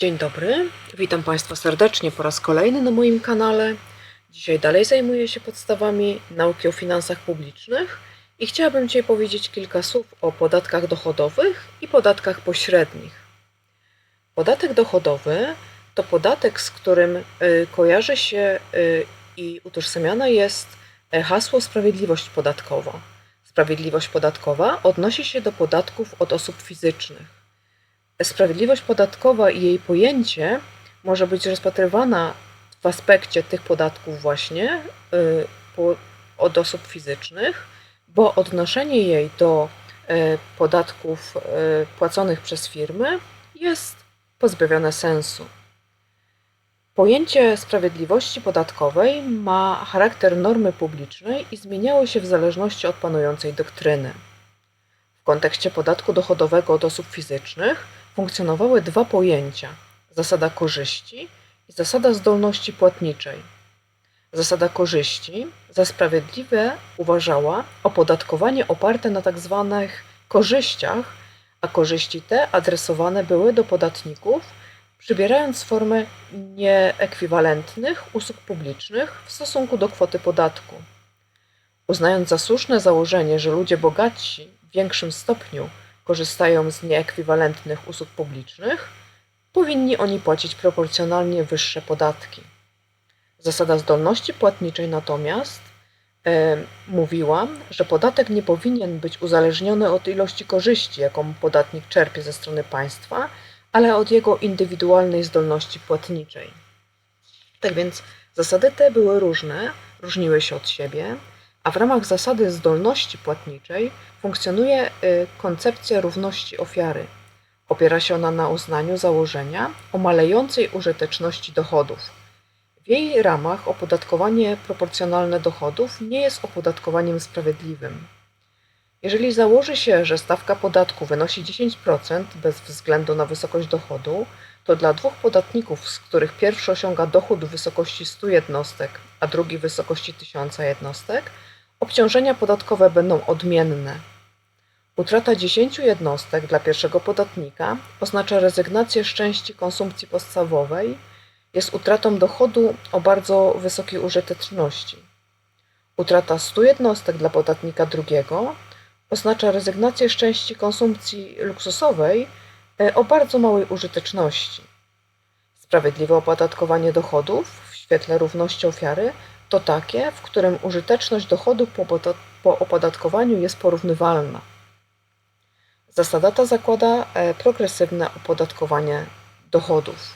Dzień dobry, witam Państwa serdecznie po raz kolejny na moim kanale. Dzisiaj dalej zajmuję się podstawami nauki o finansach publicznych i chciałabym dzisiaj powiedzieć kilka słów o podatkach dochodowych i podatkach pośrednich. Podatek dochodowy to podatek, z którym y, kojarzy się y, i utożsamiane jest y, hasło sprawiedliwość podatkowa. Sprawiedliwość podatkowa odnosi się do podatków od osób fizycznych. Sprawiedliwość podatkowa i jej pojęcie może być rozpatrywana w aspekcie tych podatków właśnie y, od osób fizycznych, bo odnoszenie jej do y, podatków y, płaconych przez firmy jest pozbawione sensu. Pojęcie sprawiedliwości podatkowej ma charakter normy publicznej i zmieniało się w zależności od panującej doktryny. W kontekście podatku dochodowego od osób fizycznych funkcjonowały dwa pojęcia: zasada korzyści i zasada zdolności płatniczej. Zasada korzyści za sprawiedliwe uważała opodatkowanie oparte na tzw. korzyściach, a korzyści te adresowane były do podatników, przybierając formę nieekwiwalentnych usług publicznych w stosunku do kwoty podatku. Uznając za słuszne założenie, że ludzie bogatsi w większym stopniu korzystają z nieekwiwalentnych usług publicznych, powinni oni płacić proporcjonalnie wyższe podatki. Zasada zdolności płatniczej natomiast e, mówiła, że podatek nie powinien być uzależniony od ilości korzyści, jaką podatnik czerpie ze strony państwa, ale od jego indywidualnej zdolności płatniczej. Tak więc zasady te były różne, różniły się od siebie, w ramach zasady zdolności płatniczej funkcjonuje y, koncepcja równości ofiary. Opiera się ona na uznaniu założenia o malejącej użyteczności dochodów. W jej ramach opodatkowanie proporcjonalne dochodów nie jest opodatkowaniem sprawiedliwym. Jeżeli założy się, że stawka podatku wynosi 10% bez względu na wysokość dochodu, to dla dwóch podatników, z których pierwszy osiąga dochód w wysokości 100 jednostek, a drugi w wysokości 1000 jednostek, obciążenia podatkowe będą odmienne. Utrata 10 jednostek dla pierwszego podatnika oznacza rezygnację z części konsumpcji podstawowej, jest utratą dochodu o bardzo wysokiej użyteczności. Utrata 100 jednostek dla podatnika drugiego oznacza rezygnację z części konsumpcji luksusowej e, o bardzo małej użyteczności. Sprawiedliwe opodatkowanie dochodów w świetle równości ofiary to takie, w którym użyteczność dochodu po poda- po opodatkowaniu jest porównywalna. Zasada ta zakłada e, progresywne opodatkowanie dochodów.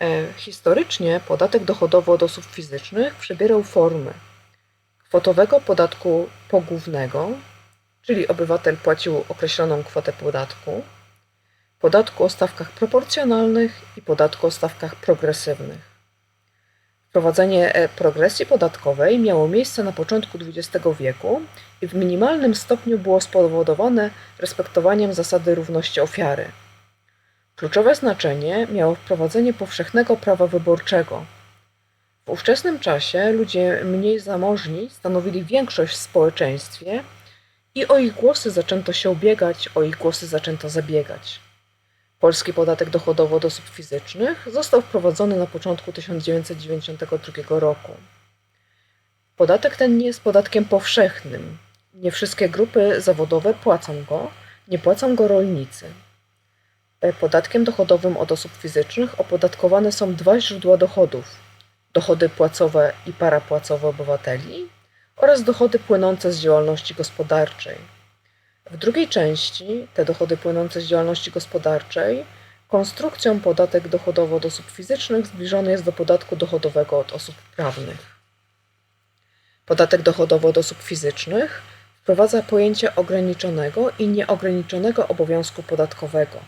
E, Historycznie podatek dochodowy od osób fizycznych przybierał formy kwotowego podatku pogłównego, czyli obywatel płacił określoną kwotę podatku, podatku o stawkach proporcjonalnych i podatku o stawkach progresywnych. Wprowadzenie e, progresji podatkowej miało miejsce na początku XX wieku i w minimalnym stopniu było spowodowane respektowaniem zasady równości ofiary. Kluczowe znaczenie miało wprowadzenie powszechnego prawa wyborczego. W ówczesnym czasie ludzie mniej zamożni stanowili większość w społeczeństwie i o ich głosy zaczęto się ubiegać, o ich głosy zaczęto zabiegać. Polski podatek dochodowy od osób fizycznych został wprowadzony na początku 1992 roku. Podatek ten nie jest podatkiem powszechnym. Nie wszystkie grupy zawodowe płacą go, nie płacą go rolnicy. E, Podatkiem dochodowym od osób fizycznych opodatkowane są dwa źródła dochodów: dochody płacowe i parapłacowe obywateli oraz dochody płynące z działalności gospodarczej. W drugiej części te dochody płynące z działalności gospodarczej konstrukcją podatek dochodowy od osób fizycznych zbliżony jest do podatku dochodowego od osób prawnych. Podatek dochodowy od osób fizycznych wprowadza pojęcie ograniczonego i nieograniczonego obowiązku podatkowego.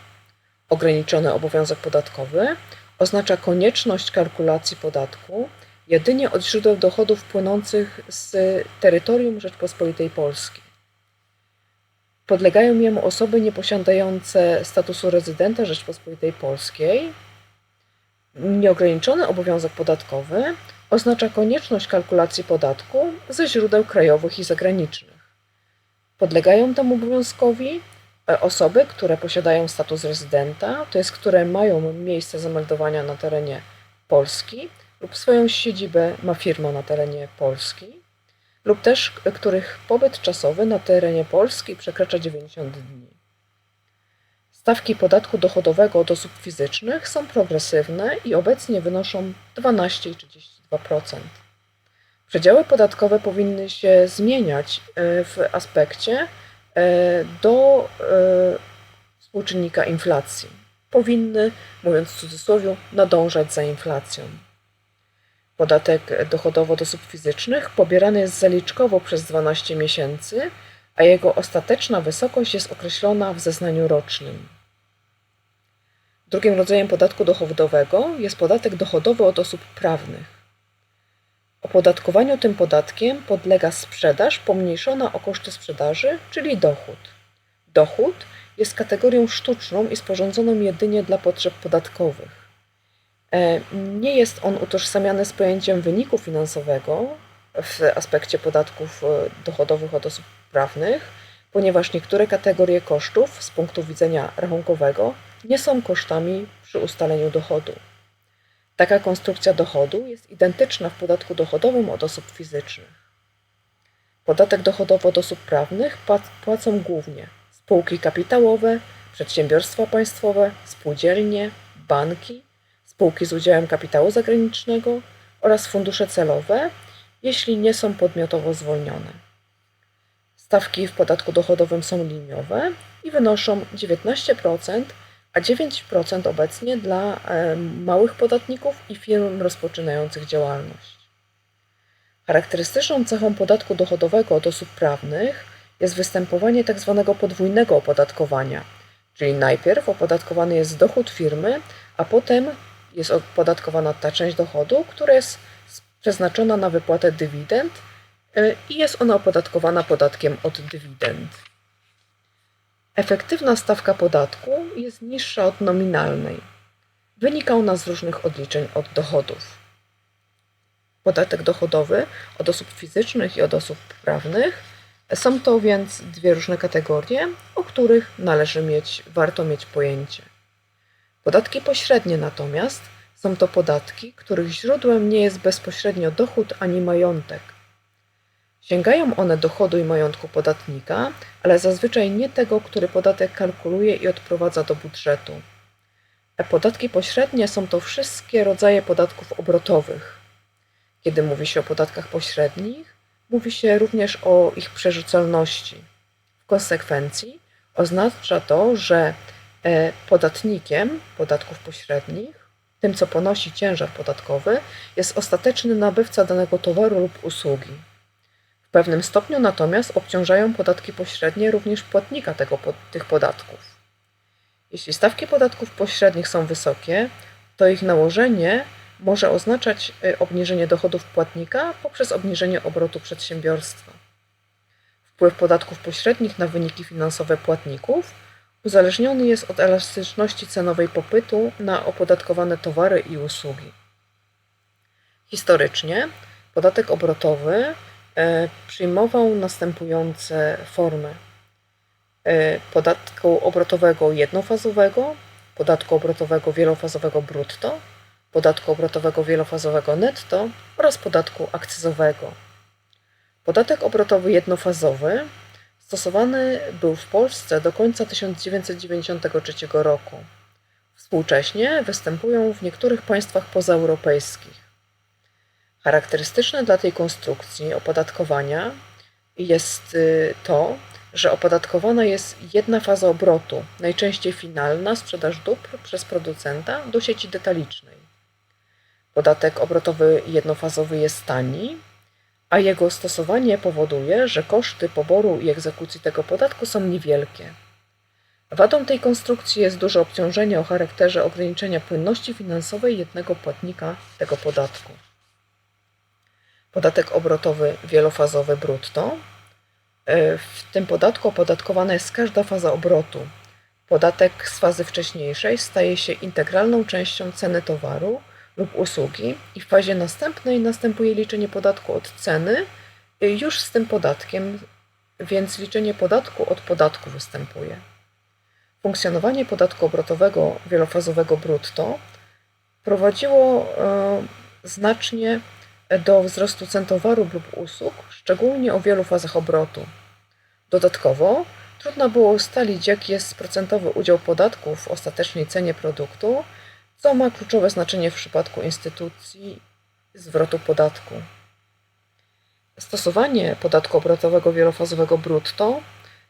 Ograniczony obowiązek podatkowy oznacza konieczność kalkulacji podatku jedynie od źródeł dochodów płynących z terytorium Rzeczpospolitej Polskiej. Podlegają jemu osoby nieposiadające statusu rezydenta Rzeczpospolitej Polskiej. Nieograniczony obowiązek podatkowy oznacza konieczność kalkulacji podatku ze źródeł krajowych i zagranicznych. Podlegają temu obowiązkowi E, Osoby, które posiadają status rezydenta, to jest które mają miejsce zameldowania na terenie Polski lub swoją siedzibę ma firma na terenie Polski, lub też których pobyt czasowy na terenie Polski przekracza 90 dni. Stawki podatku dochodowego od osób fizycznych są progresywne i obecnie wynoszą 12 i 32%. Przedziały podatkowe powinny się zmieniać e, w aspekcie e, do e, współczynnika inflacji. Powinny, mówiąc w cudzysłowie, nadążać za inflacją. Podatek dochodowy od osób fizycznych pobierany jest zaliczkowo przez 12 miesięcy, a jego ostateczna wysokość jest określona w zeznaniu rocznym. Drugim rodzajem podatku dochodowego jest podatek dochodowy od osób prawnych. Opodatkowaniu tym podatkiem podlega sprzedaż pomniejszona o koszty sprzedaży, czyli dochód. Dochód jest kategorią sztuczną i sporządzoną jedynie dla potrzeb podatkowych. E, Nie jest on utożsamiany z pojęciem wyniku finansowego w aspekcie podatków e, dochodowych od osób prawnych, ponieważ niektóre kategorie kosztów z punktu widzenia rachunkowego nie są kosztami przy ustaleniu dochodu. Taka konstrukcja dochodu jest identyczna w podatku dochodowym od osób fizycznych. Podatek dochodowy od osób prawnych płac- płacą głównie spółki kapitałowe, przedsiębiorstwa państwowe, spółdzielnie, banki, spółki z udziałem kapitału zagranicznego oraz fundusze celowe, jeśli nie są podmiotowo zwolnione. Stawki w podatku dochodowym są liniowe i wynoszą 19%, a 9% obecnie dla e, małych podatników i firm rozpoczynających działalność. Charakterystyczną cechą podatku dochodowego od osób prawnych jest występowanie tzw. podwójnego opodatkowania, czyli najpierw opodatkowany jest dochód firmy, a potem jest opodatkowana ta część dochodu, która jest przeznaczona na wypłatę dywidend y, i jest ona opodatkowana podatkiem od dywidend. Efektywna stawka podatku jest niższa od nominalnej. Wynika ona z różnych odliczeń od dochodów. Podatek dochodowy od osób fizycznych i od osób prawnych są to więc dwie różne kategorie, o których należy mieć, warto mieć pojęcie. Podatki pośrednie natomiast są to podatki, których źródłem nie jest bezpośrednio dochód ani majątek. Sięgają one dochodu i majątku podatnika, ale zazwyczaj nie tego, który podatek kalkuluje i odprowadza do budżetu. E podatki pośrednie są to wszystkie rodzaje podatków obrotowych. Kiedy mówi się o podatkach pośrednich, mówi się również o ich przerzucalności. W konsekwencji oznacza to, że podatnikiem podatków pośrednich, tym co ponosi ciężar podatkowy, jest ostateczny nabywca danego towaru lub usługi. W pewnym stopniu natomiast obciążają podatki pośrednie również płatnika tego, tych podatków. Jeśli stawki podatków pośrednich są wysokie, to ich nałożenie może oznaczać y, obniżenie dochodów płatnika poprzez obniżenie obrotu przedsiębiorstwa. Wpływ podatków pośrednich na wyniki finansowe płatników uzależniony jest od elastyczności cenowej popytu na opodatkowane towary i usługi. Historycznie podatek obrotowy e, przyjmował następujące formy: e, podatku obrotowego jednofazowego, podatku obrotowego wielofazowego brutto, podatku obrotowego wielofazowego netto oraz podatku akcyzowego. Podatek obrotowy jednofazowy stosowany był w Polsce do końca 1993 roku. Współcześnie występują w niektórych państwach pozaeuropejskich. Charakterystyczne dla tej konstrukcji opodatkowania jest y, to, że opodatkowana jest jedna faza obrotu, najczęściej finalna sprzedaż dóbr przez producenta do sieci detalicznej. Podatek obrotowy jednofazowy jest tani, a jego stosowanie powoduje, że koszty poboru i egzekucji tego podatku są niewielkie. Wadą tej konstrukcji jest duże obciążenie o charakterze ograniczenia płynności finansowej jednego płatnika tego podatku. Podatek obrotowy wielofazowy brutto. E, W tym podatku opodatkowana jest każda faza obrotu. Podatek z fazy wcześniejszej staje się integralną częścią ceny towaru lub usługi i w fazie następnej następuje liczenie podatku od ceny y, już z tym podatkiem, więc liczenie podatku od podatku występuje. Funkcjonowanie podatku obrotowego wielofazowego brutto prowadziło e, znacznie do wzrostu cen towarów lub usług, szczególnie o wielu fazach obrotu. Dodatkowo trudno było ustalić, jaki jest procentowy udział podatku w ostatecznej cenie produktu, co ma kluczowe znaczenie w przypadku instytucji zwrotu podatku. Stosowanie podatku obrotowego wielofazowego brutto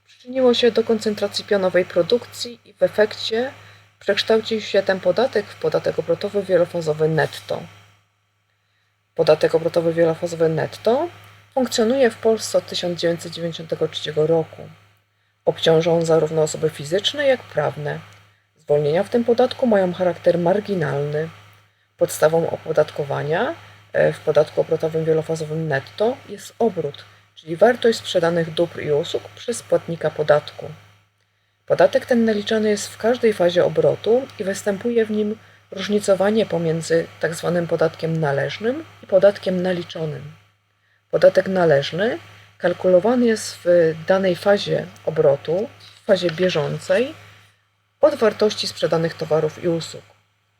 przyczyniło się do koncentracji pionowej produkcji i w efekcie przekształcił się ten podatek w podatek obrotowy wielofazowy netto. Podatek obrotowy wielofazowy netto funkcjonuje w Polsce od 1993 roku. Obciąża on zarówno osoby fizyczne, jak prawne. Zwolnienia w tym podatku mają charakter marginalny. Podstawą opodatkowania e, w podatku obrotowym wielofazowym netto jest obrót, czyli wartość sprzedanych dóbr i usług przez płatnika podatku. Podatek ten naliczany jest w każdej fazie obrotu i występuje w nim różnicowanie pomiędzy tzw. podatkiem należnym i podatkiem naliczonym. Podatek należny kalkulowany jest w danej fazie obrotu, w fazie bieżącej, od wartości sprzedanych towarów i usług.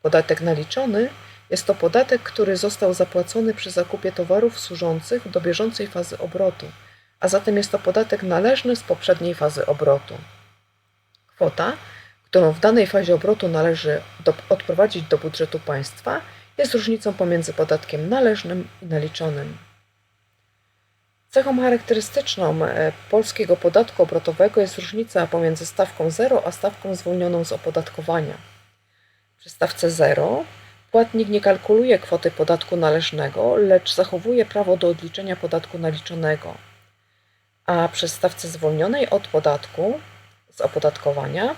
Podatek naliczony jest to podatek, który został zapłacony przy zakupie towarów służących do bieżącej fazy obrotu, a zatem jest to podatek należny z poprzedniej fazy obrotu. Kwota, którą w danej fazie obrotu należy do, odprowadzić do budżetu państwa, jest różnicą pomiędzy podatkiem należnym i naliczonym. Cechą charakterystyczną e, polskiego podatku obrotowego jest różnica pomiędzy stawką 0 a stawką zwolnioną z opodatkowania. Przy stawce 0 płatnik nie kalkuluje kwoty podatku należnego, lecz zachowuje prawo do odliczenia podatku naliczonego. A przy stawce zwolnionej od podatku z opodatkowania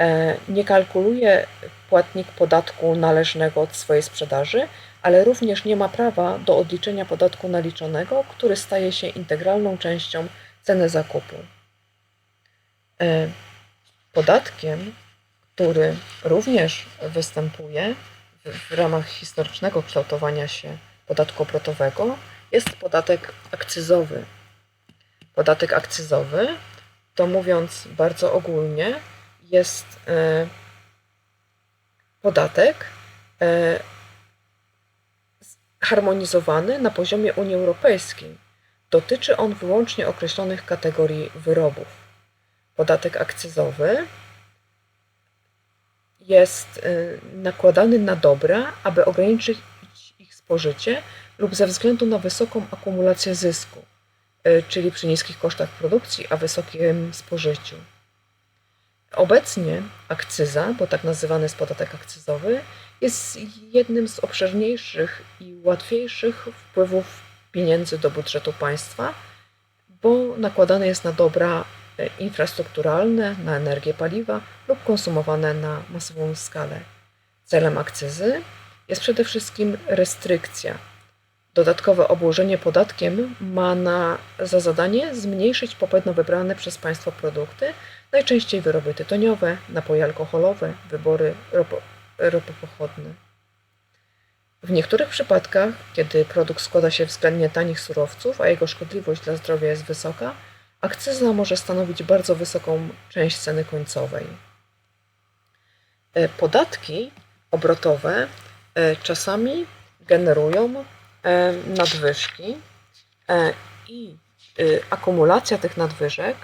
e, nie kalkuluje płatnik podatku należnego od swojej sprzedaży, ale również nie ma prawa do odliczenia podatku naliczonego, który staje się integralną częścią ceny zakupu. E, podatkiem, który również występuje w, ramach historycznego kształtowania się podatku obrotowego, jest podatek akcyzowy. Podatek akcyzowy, to mówiąc bardzo ogólnie, jest e, podatek e, harmonizowany na poziomie Unii Europejskiej. Dotyczy on wyłącznie określonych kategorii wyrobów. Podatek akcyzowy jest y, nakładany na dobra, aby ograniczyć ich spożycie lub ze względu na wysoką akumulację zysku, y, czyli przy niskich kosztach produkcji, a wysokim spożyciu. Obecnie akcyza, bo tak nazywany jest podatek akcyzowy, jest jednym z obszerniejszych i łatwiejszych wpływów pieniędzy do budżetu państwa, bo nakładane jest na dobra e, infrastrukturalne, na energię paliwa lub konsumowane na masową skalę. Celem akcyzy jest przede wszystkim restrykcja. Dodatkowe obłożenie podatkiem ma na, za zadanie zmniejszyć popyt na wybrane przez państwo produkty, najczęściej wyroby tytoniowe, napoje alkoholowe, wybory ropy pochodne. W niektórych przypadkach, kiedy produkt składa się względnie tanich surowców, a jego szkodliwość dla zdrowia jest wysoka, akcyza może stanowić bardzo wysoką część ceny końcowej. E, podatki obrotowe e, czasami generują e, nadwyżki i akumulacja tych nadwyżek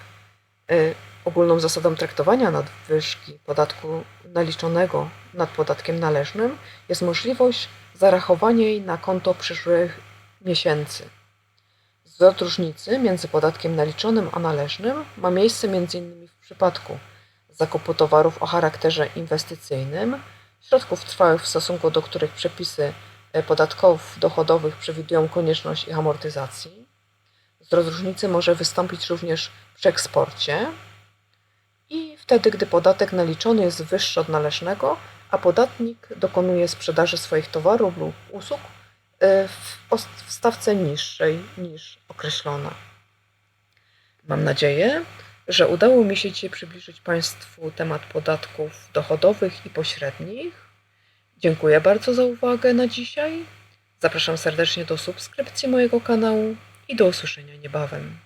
Ogólną zasadą traktowania nadwyżki podatku naliczonego nad podatkiem należnym jest możliwość zarachowania jej na konto przyszłych miesięcy. Zwrot różnicy między podatkiem naliczonym a należnym ma miejsce m.in. w przypadku zakupu towarów o charakterze inwestycyjnym, środków trwałych w stosunku do których przepisy e, podatków dochodowych przewidują konieczność ich amortyzacji. Zwrot różnicy może wystąpić również przy eksporcie, wtedy, gdy podatek naliczony jest wyższy od należnego, a podatnik dokonuje sprzedaży swoich towarów lub usług y, w stawce niższej niż określona. Mam nadzieję, że udało mi się dzisiaj przybliżyć Państwu temat podatków dochodowych i pośrednich. Dziękuję bardzo za uwagę na dzisiaj. Zapraszam serdecznie do subskrypcji mojego kanału i do usłyszenia niebawem.